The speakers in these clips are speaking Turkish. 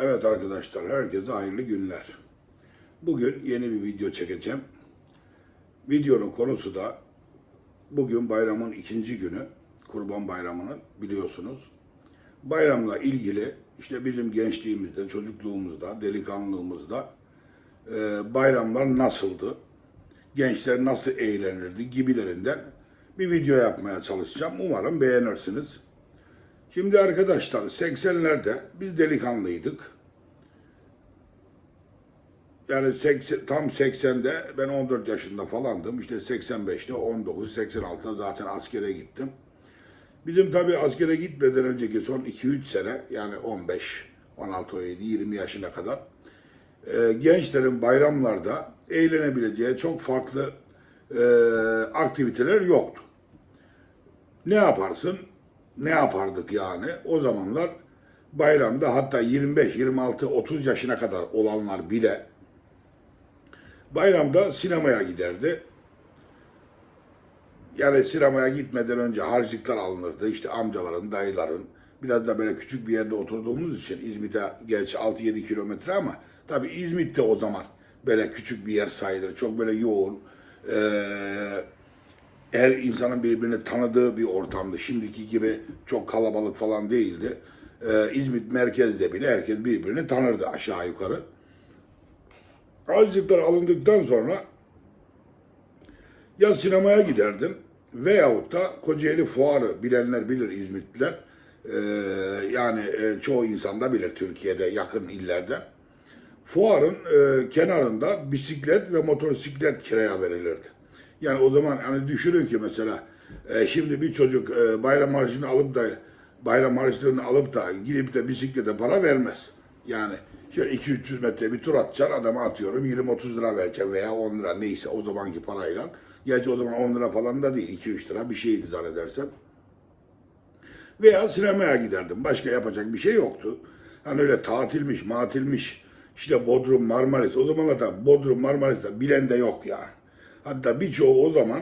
Evet arkadaşlar, herkese hayırlı günler. Bugün yeni bir video çekeceğim. Videonun konusu da bugün bayramın ikinci günü, Kurban Bayramı'nın biliyorsunuz. Bayramla ilgili işte bizim gençliğimizde, çocukluğumuzda, delikanlılığımızda e, bayramlar nasıldı, gençler nasıl eğlenirdi gibilerinden bir video yapmaya çalışacağım. Umarım beğenirsiniz. Şimdi arkadaşlar 80'lerde biz delikanlıydık. Yani 80, tam 80'de ben 14 yaşında falandım. İşte 85'te 19, 86'da zaten askere gittim. Bizim tabii askere gitmeden önceki son 2-3 sene yani 15, 16, 17, 20 yaşına kadar e, gençlerin bayramlarda eğlenebileceği çok farklı e, aktiviteler yoktu. Ne yaparsın? Ne yapardık yani? O zamanlar bayramda hatta 25, 26, 30 yaşına kadar olanlar bile bayramda sinemaya giderdi. Yani sinemaya gitmeden önce harcıklar alınırdı. İşte amcaların, dayıların. Biraz da böyle küçük bir yerde oturduğumuz için İzmit'e gerçi 6-7 kilometre ama tabii İzmit'te o zaman böyle küçük bir yer sayılır. Çok böyle yoğun. Eee her insanın birbirini tanıdığı bir ortamdı. Şimdiki gibi çok kalabalık falan değildi. Ee, İzmit merkezde bile herkes birbirini tanırdı aşağı yukarı. Azıcıklar alındıktan sonra ya sinemaya giderdin veyahut da Kocaeli Fuarı bilenler bilir İzmitliler. Ee, yani e, çoğu insan da bilir Türkiye'de yakın illerde. Fuarın e, kenarında bisiklet ve motosiklet kiraya verilirdi. Yani o zaman hani düşünün ki mesela e, şimdi bir çocuk e, bayram harcını alıp da bayram harçlığını alıp da gidip de bisiklete para vermez. Yani şöyle 2-300 metre bir tur atacaksın adama atıyorum 20-30 lira vereceksin veya 10 lira neyse o zamanki parayla. Gerçi o zaman 10 lira falan da değil 2-3 lira bir şeydi zannedersem. Veya sinemaya giderdim. Başka yapacak bir şey yoktu. Hani öyle tatilmiş, matilmiş, işte Bodrum, Marmaris. O zamanlarda Bodrum, Marmaris'te bilen de yok yani. Hatta birçoğu o zaman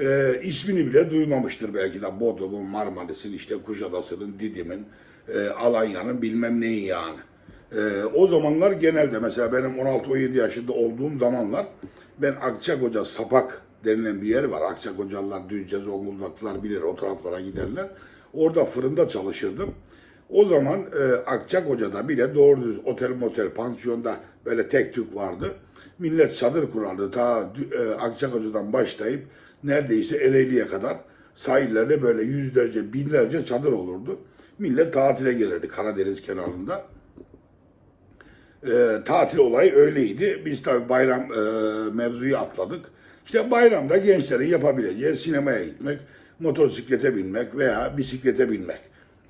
e, ismini bile duymamıştır belki de Bodrum'un, Marmaris'in, işte Kuşadası'nın, Didim'in, e, Alanya'nın bilmem neyin yani. E, o zamanlar genelde mesela benim 16-17 yaşında olduğum zamanlar ben Akçakoca Sapak denilen bir yer var. Akçakocalılar, Düzce, Zonguldaklılar bilir o taraflara giderler. Orada fırında çalışırdım. O zaman e, Akçakoca'da bile doğru düz otel motel pansiyonda böyle tek tük vardı. Millet çadır kurardı ta e, Akçakoca'dan başlayıp neredeyse Ereğli'ye kadar sahillerde böyle yüzlerce binlerce çadır olurdu. Millet tatile gelirdi Karadeniz kenarında. E, tatil olayı öyleydi. Biz tabi bayram e, mevzuyu atladık. İşte bayramda gençlerin yapabileceği sinemaya gitmek, motosiklete binmek veya bisiklete binmek,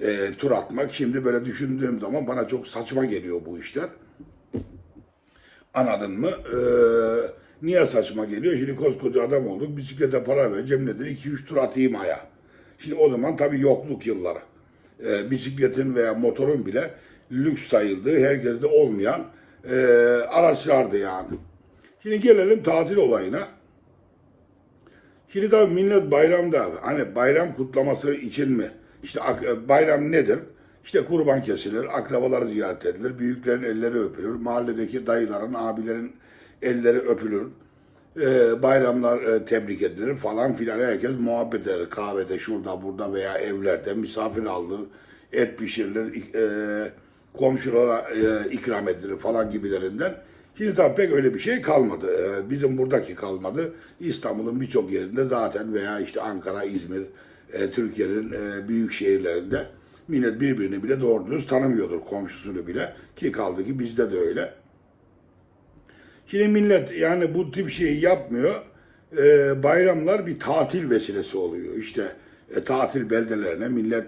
e, tur atmak. Şimdi böyle düşündüğüm zaman bana çok saçma geliyor bu işler. Anladın mı? Ee, niye saçma geliyor? Şimdi koskoca adam olduk. Bisiklete para vereceğim nedir? 2-3 tur atayım aya. Şimdi o zaman tabii yokluk yılları. Ee, bisikletin veya motorun bile lüks sayıldığı, herkeste olmayan e, araçlardı yani. Şimdi gelelim tatil olayına. Şimdi tabii millet bayramda hani bayram kutlaması için mi? İşte ak- bayram nedir? İşte kurban kesilir, akrabalar ziyaret edilir, büyüklerin elleri öpülür, mahalledeki dayıların, abilerin elleri öpülür, Ee, bayramlar e, tebrik edilir falan filan. Herkes muhabbet eder kahvede, şurada, burada veya evlerde misafir alınır, et pişirilir, e, komşulara e, ikram edilir falan gibilerinden. Şimdi tabii pek öyle bir şey kalmadı. Ee, bizim buradaki kalmadı. İstanbul'un birçok yerinde zaten veya işte Ankara, İzmir, e, Türkiye'nin e, büyük şehirlerinde millet birbirini bile doğru düz tanımıyordur komşusunu bile. Ki kaldı ki bizde de öyle. Şimdi millet yani bu tip şeyi yapmıyor. Ee, bayramlar bir tatil vesilesi oluyor. İşte e, tatil beldelerine millet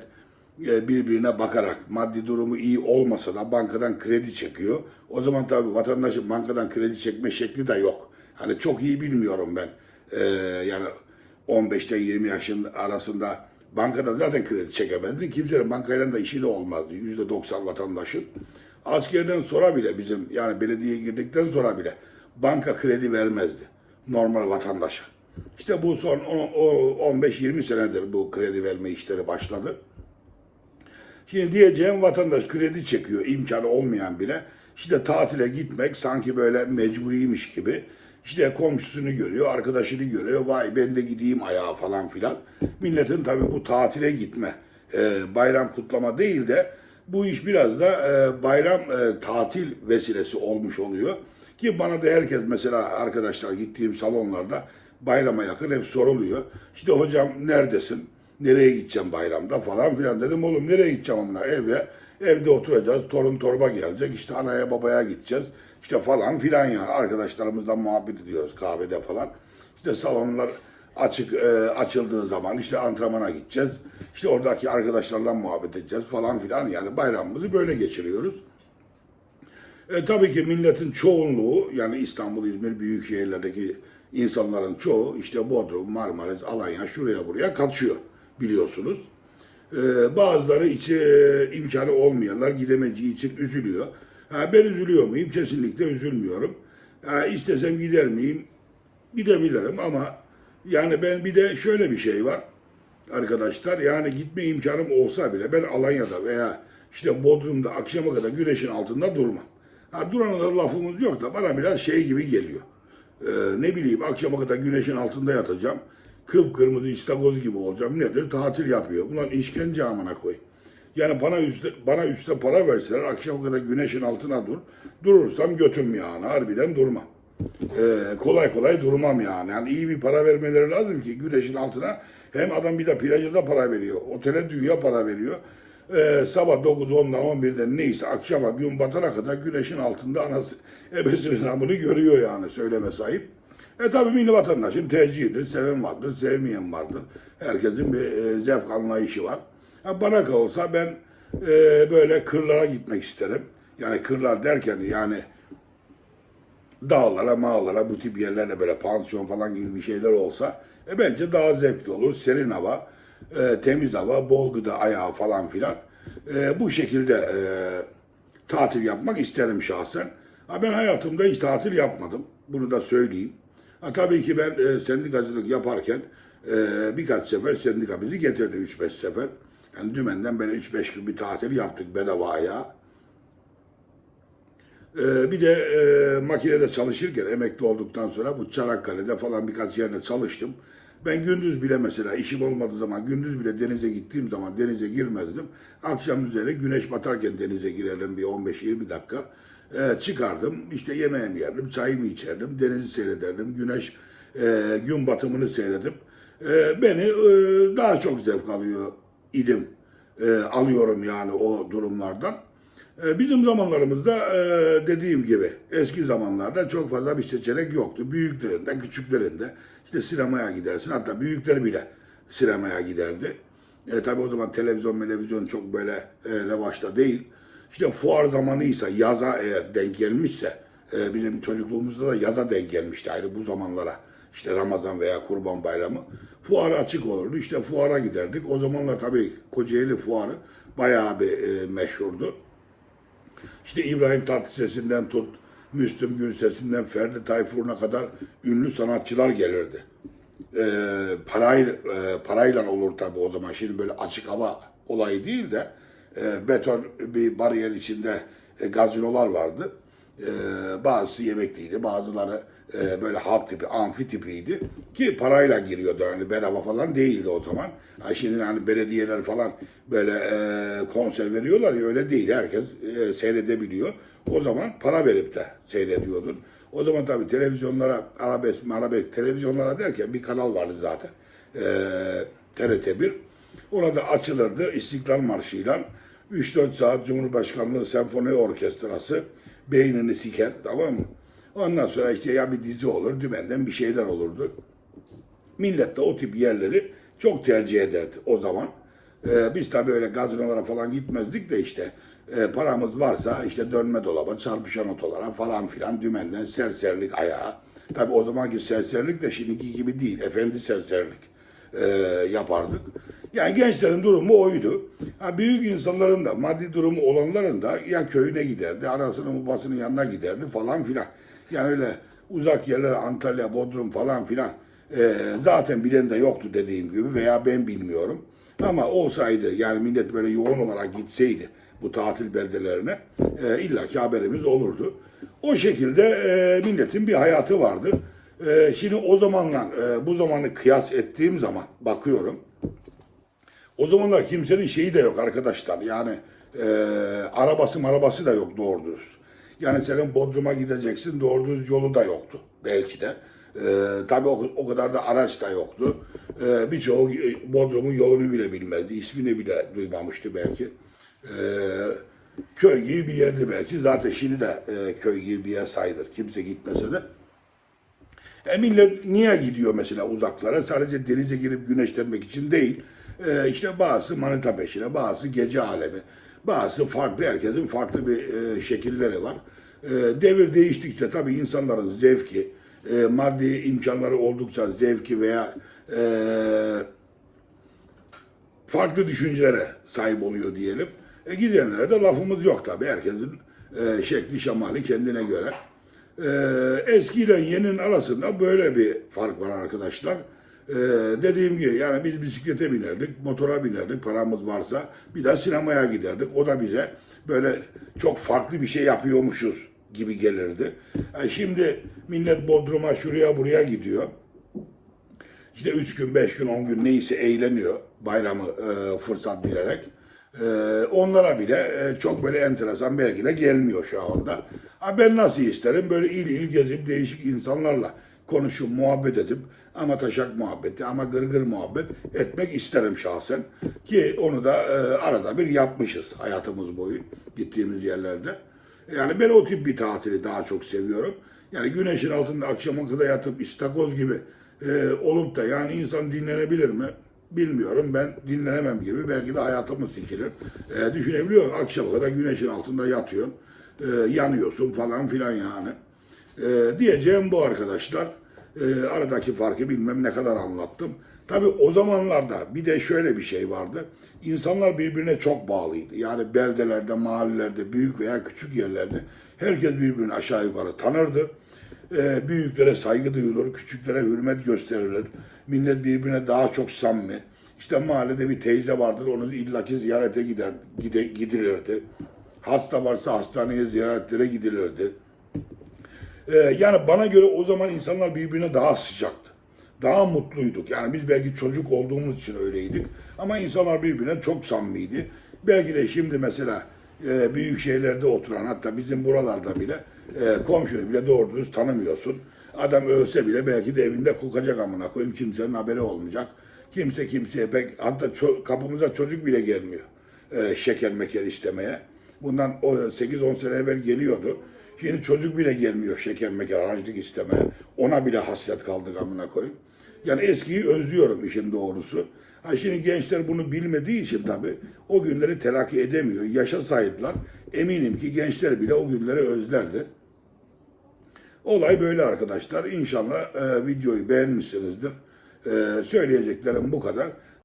e, birbirine bakarak maddi durumu iyi olmasa da bankadan kredi çekiyor. O zaman tabii vatandaşın bankadan kredi çekme şekli de yok. Hani çok iyi bilmiyorum ben. Ee, yani 15'te 20 yaşın arasında bankadan zaten kredi çekemezdi. Kimsenin bankayla da işi de olmazdı. %90 vatandaşın. Askerden sonra bile bizim yani belediyeye girdikten sonra bile banka kredi vermezdi normal vatandaşa. İşte bu son 15-20 senedir bu kredi verme işleri başladı. Şimdi diyeceğim vatandaş kredi çekiyor imkanı olmayan bile. İşte tatile gitmek sanki böyle mecburiymiş gibi. İşte komşusunu görüyor, arkadaşını görüyor. Vay ben de gideyim ayağa falan filan. Milletin tabii bu tatile gitme, e, bayram kutlama değil de bu iş biraz da e, bayram e, tatil vesilesi olmuş oluyor. Ki bana da herkes mesela arkadaşlar gittiğim salonlarda bayrama yakın hep soruluyor. İşte hocam neredesin? Nereye gideceğim bayramda falan filan dedim. Oğlum nereye gideceğim amına eve? Evde oturacağız. Torun torba gelecek. İşte anaya babaya gideceğiz. İşte falan filan yani. Arkadaşlarımızla muhabbet ediyoruz kahvede falan. İşte salonlar açık e, açıldığı zaman işte antrenmana gideceğiz. İşte oradaki arkadaşlarla muhabbet edeceğiz falan filan. Yani bayramımızı böyle geçiriyoruz. E, tabii ki milletin çoğunluğu yani İstanbul, İzmir büyük şehirlerdeki insanların çoğu işte Bodrum, Marmaris, Alanya şuraya buraya kaçıyor biliyorsunuz. E, bazıları içi e, imkanı olmayanlar gidemeyeceği için üzülüyor. Ben üzülüyor muyum? Kesinlikle üzülmüyorum. İstesem gider miyim? Gidebilirim ama yani ben bir de şöyle bir şey var arkadaşlar. Yani gitme imkanım olsa bile ben Alanya'da veya işte Bodrum'da akşama kadar güneşin altında durmam. Ha, durana da lafımız yok da bana biraz şey gibi geliyor. Ee, ne bileyim akşama kadar güneşin altında yatacağım. Kıpkırmızı istakoz gibi olacağım. Nedir? Tatil yapıyor. Bunlar işkence amına koy. Yani bana üstte, bana üstte para verseler akşama kadar güneşin altına dur. Durursam götüm yani. Harbiden durmam. Ee, kolay kolay durmam yani. Yani iyi bir para vermeleri lazım ki güneşin altına. Hem adam bir de plaja da para veriyor. Otele dünya para veriyor. Ee, sabah 9, 10'dan 11'den neyse akşama gün batana kadar güneşin altında anası ebesinin namını görüyor yani söyleme sahip. E tabi milli vatandaşın tercihidir. Seven vardır, sevmeyen vardır. Herkesin bir e, zevk anlayışı var. Bana kalırsa ben e, böyle kırlara gitmek isterim. Yani kırlar derken yani dağlara, mağlara, bu tip yerlerde böyle pansiyon falan gibi bir şeyler olsa e, bence daha zevkli olur. Serin hava, e, temiz hava, bol gıda ayağı falan filan. E, bu şekilde e, tatil yapmak isterim şahsen. Ha, ben hayatımda hiç tatil yapmadım. Bunu da söyleyeyim. Ha, tabii ki ben e, sendikacılık yaparken e, birkaç sefer sendika bizi getirdi 3-5 sefer. Yani dümenden böyle 3-5 gün bir tatil yaptık bedava ayağa. Ee, bir de e, makinede çalışırken emekli olduktan sonra bu Çanakkale'de falan birkaç yerde çalıştım. Ben gündüz bile mesela işim olmadığı zaman gündüz bile denize gittiğim zaman denize girmezdim. Akşam üzeri güneş batarken denize girerdim bir 15-20 dakika. Ee, çıkardım işte yemeğimi yerdim, çayımı içerdim, denizi seyrederdim, güneş e, gün batımını seyredip e, beni e, daha çok zevk alıyor idim. E, alıyorum yani o durumlardan. E, Bizim zamanlarımızda e, dediğim gibi eski zamanlarda çok fazla bir seçenek yoktu. Büyüklerinde, küçüklerinde işte sinemaya gidersin. Hatta büyükler bile sinemaya giderdi. E, tabii o zaman televizyon, televizyon çok böyle e, revaçta değil. İşte fuar zamanıysa, yaza eğer denk gelmişse, e, bizim çocukluğumuzda da yaza denk gelmişti ayrı bu zamanlara. İşte Ramazan veya Kurban Bayramı. Fuar açık olurdu. İşte fuara giderdik. O zamanlar tabii Kocaeli fuarı bayağı bir e, meşhurdu. İşte İbrahim Tatlıses'inden tut, Müslüm Gürses'inden Ferdi Tayfur'una kadar ünlü sanatçılar gelirdi. Ee, parayla, e, parayla olur tabii o zaman. Şimdi böyle açık hava olayı değil de e, beton bir bariyer içinde e, gazinolar vardı. E, bazısı yemekliydi, bazıları e, böyle halk tipi, amfi tipiydi. Ki parayla giriyordu yani bedava falan değildi o zaman. Ha şimdi hani belediyeler falan böyle e, konser veriyorlar ya öyle değil. Herkes e, seyredebiliyor. O zaman para verip de seyrediyordun. O zaman tabii televizyonlara, arabesk, arabesk televizyonlara derken bir kanal vardı zaten. E, TRT1. Ona da açılırdı İstiklal Marşı'yla. 3-4 saat Cumhurbaşkanlığı Senfoni Orkestrası beynini siker tamam mı? Ondan sonra işte ya bir dizi olur, dümenden bir şeyler olurdu. Millet de o tip yerleri çok tercih ederdi o zaman. Ee, biz tabii öyle gazinolara falan gitmezdik de işte e, paramız varsa işte dönme dolaba, çarpışan otolara falan filan dümenden serserilik ayağı. Tabii o zamanki serserilik de şimdiki gibi değil, efendi serserilik e, yapardık. Yani gençlerin durumu oydu. Ha, büyük insanların da maddi durumu olanların da ya köyüne giderdi, anasının babasının yanına giderdi falan filan. Yani öyle uzak yerlere Antalya, Bodrum falan filan e, zaten bilen de yoktu dediğim gibi veya ben bilmiyorum. Ama olsaydı yani millet böyle yoğun olarak gitseydi bu tatil beldelerine e, illaki haberimiz olurdu. O şekilde e, milletin bir hayatı vardı. E, şimdi o zamanla e, bu zamanı kıyas ettiğim zaman bakıyorum. O zamanlar kimsenin şeyi de yok arkadaşlar. Yani e, arabası marabası da yok doğru dürüst. Yani senin Bodrum'a gideceksin doğru düz yolu da yoktu belki de. E, tabii o, o kadar da araç da yoktu. E, birçoğu e, Bodrum'un yolunu bile bilmezdi. ismini bile duymamıştı belki. E, köy gibi bir yerdi belki. Zaten şimdi de e, köy gibi bir yer sayılır. Kimse gitmese de. E millet niye gidiyor mesela uzaklara? Sadece denize girip güneşlenmek için değil. E, işte bazısı manita peşine, bazısı gece alemi, bazısı farklı, herkesin farklı bir e, şekilleri var. E, devir değiştikçe tabii insanların zevki, e, maddi imkanları oldukça zevki veya e, farklı düşüncelere sahip oluyor diyelim. E, gidenlere de lafımız yok tabii. Herkesin e, şekli şemali kendine göre. E, eskiyle yeninin arasında böyle bir fark var arkadaşlar. E, dediğim gibi yani biz bisiklete binerdik, motora binerdik paramız varsa bir de sinemaya giderdik. O da bize böyle çok farklı bir şey yapıyormuşuz gibi gelirdi. E, şimdi millet Bodrum'a şuraya buraya gidiyor. İşte üç gün, beş gün, on gün neyse eğleniyor bayramı e, fırsat bilerek. E, onlara bile e, çok böyle enteresan belki de gelmiyor şu anda. Ha ben nasıl isterim? Böyle il il gezip değişik insanlarla konuşup muhabbet edip ama taşak muhabbeti ama gırgır muhabbet etmek isterim şahsen. Ki onu da e, arada bir yapmışız hayatımız boyu gittiğimiz yerlerde. Yani ben o tip bir tatili daha çok seviyorum. Yani güneşin altında akşama kadar yatıp istakoz gibi e, olup da yani insan dinlenebilir mi? Bilmiyorum. Ben dinlenemem gibi. Belki de hayatımız sikilir. E, düşünebiliyor musun? Akşama kadar güneşin altında yatıyorsun. E, yanıyorsun falan filan yani. E, diyeceğim bu arkadaşlar. E, aradaki farkı bilmem ne kadar anlattım. Tabii o zamanlarda bir de şöyle bir şey vardı. İnsanlar birbirine çok bağlıydı. Yani beldelerde, mahallelerde, büyük veya küçük yerlerde herkes birbirini aşağı yukarı tanırdı. E, büyüklere saygı duyulur, küçüklere hürmet gösterilir. Millet birbirine daha çok samimi. İşte mahallede bir teyze vardır, onu illaki ziyarete gider, gide, gidilirdi. Hasta varsa hastaneye ziyaretlere gidilirdi. Ee, yani bana göre o zaman insanlar birbirine daha sıcaktı. Daha mutluyduk. Yani biz belki çocuk olduğumuz için öyleydik. Ama insanlar birbirine çok samimiydi. Belki de şimdi mesela e, büyük şehirlerde oturan hatta bizim buralarda bile e, komşunu bile doğru dürüst tanımıyorsun. Adam ölse bile belki de evinde kokacak amına koyayım kimsenin haberi olmayacak. Kimse kimseye pek hatta ço- kapımıza çocuk bile gelmiyor e, şeker meker istemeye. Bundan o 8-10 sene evvel geliyordu. Şimdi çocuk bile gelmiyor şeker meker harçlık istemeye. Ona bile hasret kaldık amına koyayım. Yani eskiyi özlüyorum işin doğrusu. Ha şimdi gençler bunu bilmediği için tabii o günleri telakki edemiyor. Yaşasaydılar eminim ki gençler bile o günleri özlerdi. Olay böyle arkadaşlar. İnşallah e, videoyu beğenmişsinizdir. E, söyleyeceklerim bu kadar.